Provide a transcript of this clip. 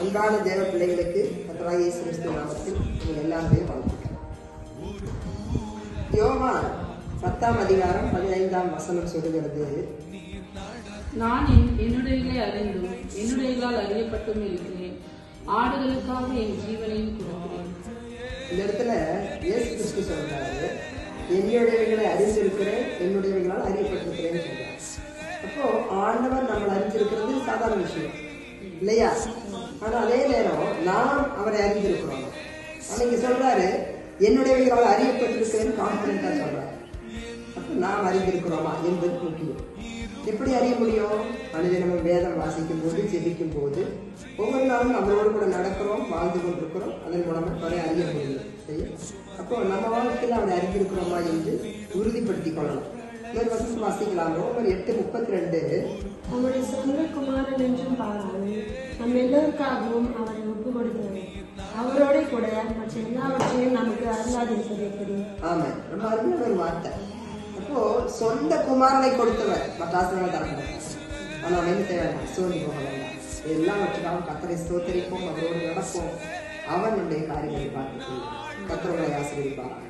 அன்பான தேவ பிள்ளைகளுக்கு கத்தராக இயேசு கிறிஸ்து நாமத்தில் உங்கள் எல்லாருமே வாழ்த்துக்கள். யோவான் பத்தாம் அதிகாரம் பதினைந்தாம் வசனம் சொல்லுகிறது நான் என் என்னுடையலை அறிந்தும் என்னுடையலால் அறியப்பட்டும் இருக்கிறேன். ஆடுகளுக்காக என் ஜீவனையும் கொடுக்கிறேன். இந்த இடத்துல இயேசு கிறிஸ்து சொல்றாரு என்னுடையவைகளை அறிந்திருக்கிறேன் என்னுடையவைகளால் அறியப்பட்டிருக்கிறேன்னு சொல்றாரு. அப்போ ஆண்டவர் நம்மளை அறிஞ்சிருக்கிறது சாதாரண விஷயம். இல்லையா? ஆனா அதே நேரம் நாம் அவரை அறிந்திருக்கிறோம். ஆனா இங்க சொல்றாரு என்னுடையவைகளால் அறியப்பட்டிருக்கிறேன்னு கான்பிடண்டா சொல்றாரு. அப்போ நாம் அறிந்திருக்கிறோமா என்பது முக்கியம். எப்படி அறிய முடியும்? அனுதினமும் வேதம் வாசிக்கும் போது ஜெபிக்கும் போது ஒவ்வொரு நாளும் நம்மளோடு கூட நடக்கிறோம் வாழ்ந்து கொண்டிருக்கிறோம் அதன் மூலமாக அவரை அறிய முடியும். சரியா? அப்போ நம்ம வாழ்க்கையில் அவரை அறிந்திருக்கிறோமா என்று உறுதிப்படுத்திக் கொள்ளலாம் இன்னொரு வசனம் வாசிக்கலாம். ரோமர் எட்டு முப்பத்தி ரெண்டு என்றும் பாராமல் நம் எல்லோருக்காகவும் அவரை ஒப்பு கொடுக்கிறது அவரோட கூட மற்ற எல்லாவற்றையும் நமக்கு அருளாதிருப்பது எப்படி? ஆமா ரொம்ப அருமையான ஒரு வார்த்தை. அப்போ சொந்த குமாரனை கொடுத்தவர் மற்ற ஆசிரியர்கள் தர மாட்டார் ஆனா நம்ம என்ன செய்ய சோனி போக வேண்டாம். எல்லாவற்றுக்காகவும் கத்தரை ஸ்தோத்தரிப்போம் அவரோடு நடப்போம். அவனுடைய காரியங்களை பார்த்து கத்தரோட ஆசீர்வதிப்பாராக.